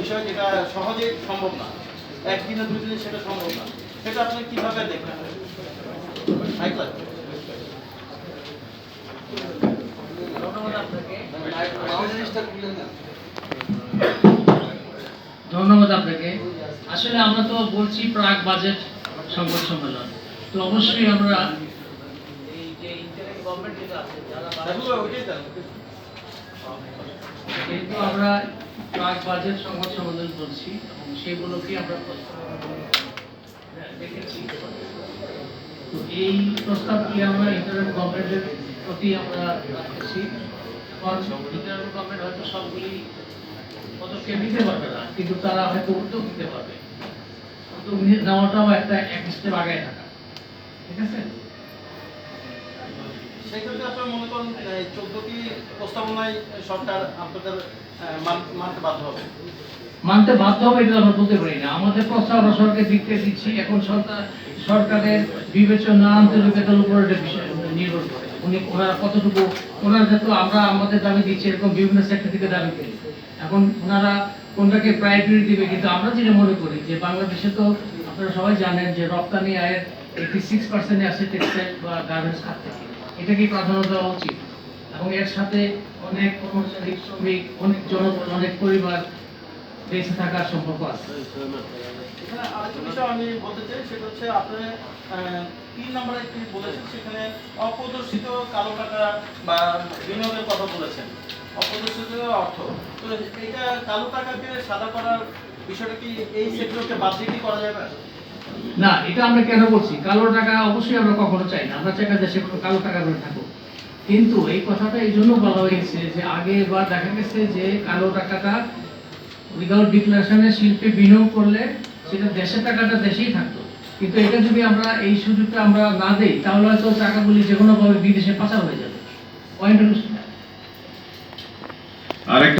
বিষয় যেটা সহজে সম্ভব না। একদিনে দুই দিনে সেটা সম্ভব না। সেটা আপনি কীভাবে দেখবেন? হাই ক্লাস ধন্যবাদ আপনাকে। আসলে আমরা তো বলছি প্রাক বাজেট সংবাদ সম্মেলন। তো অবশ্যই আমরা এই যে ইন্টারিম গভর্নমেন্ট যেটা আছে যারা ওইটাই তো। যেহেতু আমরা প্রাক বাজেট সংবাদ সম্মেলন বলছি, এবং সেগুলোকে আমরা দেখেছি। তো এই প্রস্তাবটি আমরা ইন্টারিম গভর্নমেন্টের প্রতি আমরা রাখতেছি। ইন্টারিম গভর্নমেন্ট হয়তো সবগুলি পদক্ষেপ নিতে পারবে না, কিন্তু তারা হয়তো উদ্যোগ নিতে পারবে। উদ্যোগ নেওয়াটাও একটা এক স্টেপ আগায় থাকা। ঠিক আছে? সেক্ষেত্রে আপনার মনে করেন চোদ্দটি প্রস্তাবনায় সরকার আপনাদের মানতে বাধ্য হবে? মানতে বাধ্য হবে এটা আমরা বলতে পারি না। আমাদের প্রস্তাব আমরা সরকার দিকতে দিচ্ছি। এখন সরকার, সরকারের বিবেচনা, আন্তরিকতার উপর এটা বিষয় নির্ভর করে। উনি ওনারা কতটুকু, ওনারা যেহেতু আমরা আমাদের দাবি দিচ্ছি, এরকম বিভিন্ন সেক্টর থেকে দাবি করি। এখন ওনারা কোনটাকে প্রায়োরিটি দিবে। কিন্তু আমরা যেটা মনে করি যে বাংলাদেশে তো আপনারা সবাই জানেন যে রপ্তানি আয়ের এইটি সিক্স পার্সেন্ট আছে টেক্সটাইল বা গার্মেন্টস খাত থেকে। এটাকেই প্রাধান্য দেওয়া উচিত। এবং এর সাথে অনেক কর্মচারী শ্রমিক, অনেক জনগণ, অনেক পরিবার বেঁচে থাকার সম্পর্ক আছে। আমি বলতে চাই, সেটা হচ্ছে আপনি তিন নম্বরে একটি বলেছেন অপ্রদর্শিত কালো টাকা বা বিনিয়োগের কথা বলেছেন। অপ্রদর্শিত অর্থ। তো এটা কালো টাকাকে সাদা করার বিষয়টা কি এই সেক্টরকে বাদ দিয়ে করা যাবে? না, এটা আমরা কেন বলছি? কালো টাকা অবশ্যই আমরা কখনো চাই না। আমরা চাই না দেশে কালো টাকা করে থাকুক। কিন্তু এই কথাটা এই জন্য বলা হয়েছে যে আগে এবার দেখা গেছে যে কালো টাকাটা উইদাউট ডিক্লারেশনে শিল্পে বিনিয়োগ করলে সেটা দেশের টাকাটা দেশেই থাকতো। কিন্তু এটা যদি আমরা এই সুযোগটা আমরা না দেই, তাহলে হয়তো টাকাগুলি যে কোনোভাবে বিদেশে পাচার হয়ে যাবে। পয়েন্ট আরেকটা